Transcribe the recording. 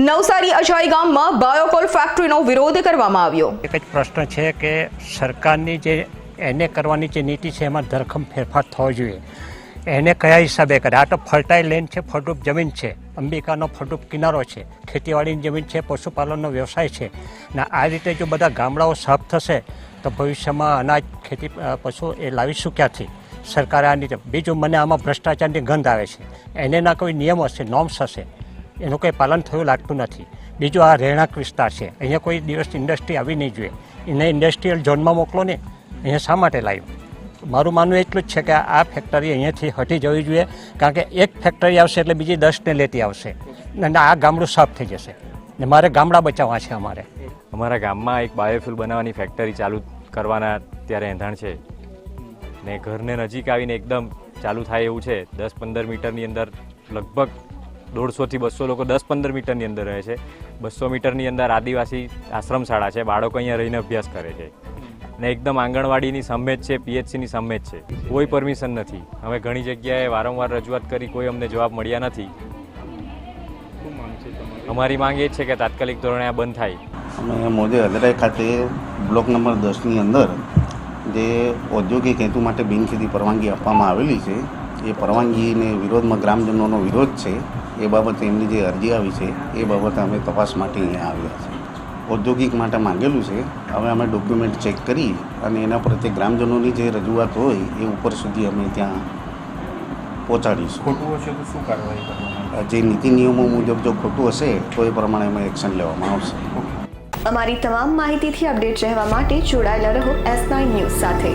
નવસારી અજાઈ ગામમાં બાયોકોલ ફેક્ટરીનો વિરોધ કરવામાં આવ્યો. એક જ પ્રશ્ન છે કે સરકારની જે એને કરવાની જે નીતિ છે એમાં ધરખમ ફેરફાર થવો જોઈએ. એને કયા હિસાબે કરે? આ તો ફર્ટાઇલ લેન્ડ છે, ફળદ્રુપ જમીન છે. અંબિકાનો ફળદ્રુપ કિનારો છે. ખેતીવાડીની જમીન છે, પશુપાલનનો વ્યવસાય છે. ને આ રીતે જો બધા ગામડાઓ સાફ થશે, તો ભવિષ્યમાં અનાજ ખેતી પશુ એ લાવીશું ક્યાંથી? સરકારે આ રીતે બીજું મને આમાં ભ્રષ્ટાચારની ગંધ આવે છે. એને ના કોઈ નિયમ હશે, નોર્મ્સ હશે. એનું કંઈ પાલન થયું લાગતું નથી. બીજું આ રહેણાંક વિસ્તાર છે. અહીંયા કોઈ દિવસ ઇન્ડસ્ટ્રી આવી નહીં જોઈએ. એને ઇન્ડસ્ટ્રીયલ ઝોનમાં મોકલો ને, અહીંયા શા માટે લાવ્યું? મારું માનવું એટલું જ છે કે આ ફેક્ટરી અહીંયાથી હટી જવી જોઈએ, કારણ કે એક ફેક્ટરી આવશે એટલે બીજી દસને લેતી આવશે. અને આ ગામડું સાફ થઈ જશે. ને મારે ગામડા બચાવવા છે અમારે. અમારા ગામમાં એક બાયોફ્યુલ બનાવવાની ફેક્ટરી ચાલુ કરવાના અત્યારે એંધાણ છે. ને ઘરને નજીક આવીને એકદમ ચાલુ થાય એવું છે. દસ પંદર મીટરની અંદર લગભગ દોઢસોથી બસો લોકો દસ પંદર મીટરની અંદર રહે છે. બસો મીટરની અંદર આદિવાસી આશ્રમ શાળા છે. બાળકો અહીંયા રહીને અભ્યાસ કરે છે. ને એકદમ આંગણવાડીની સામે જ છે પીએચસીની સામે જ છે. કોઈ પરમિશન નથી. અમે ઘણી જગ્યાએ વારંવાર રજૂઆત કરી કોઈ અમને જવાબ મળ્યા નથી. અમારી માંગ એ જ છે કે તાત્કાલિક ધોરણે આ બંધ થાય. અમે મોદી હદરાઈ ખાતે બ્લોક નંબર દસની અંદર જે ઔદ્યોગિક હેતુ માટે બિનખેતી પરવાનગી આપવામાં આવેલી છે એ પરવાનગીને વિરોધમાં ગ્રામજનોનો વિરોધ છે. એ બાબતે એમની જે અરજી આવી છે એ બાબતે અમે તપાસ માટે અહીંયા આવ્યા છે ઔદ્યોગિક માટે માંગેલું છે. હવે અમે ડોક્યુમેન્ટ ચેક કરી અને એના પ્રત્યે ગ્રામજનોની જે રજૂઆત હોય એ ઉપર સુધી અમે ત્યાં પહોંચાડીશું. ખોટું હશે તો શું કાર્યવાહી કરવામાં જે નીતિ નિયમો મુજબ જો ખોટું હશે તો એ પ્રમાણે અમે એક્શન લેવામાં આવશે. અમારી તમામ માહિતીથી અપડેટ રહેવા માટે જોડાયેલા રહો એસ નાઇન ન્યૂઝ સાથે.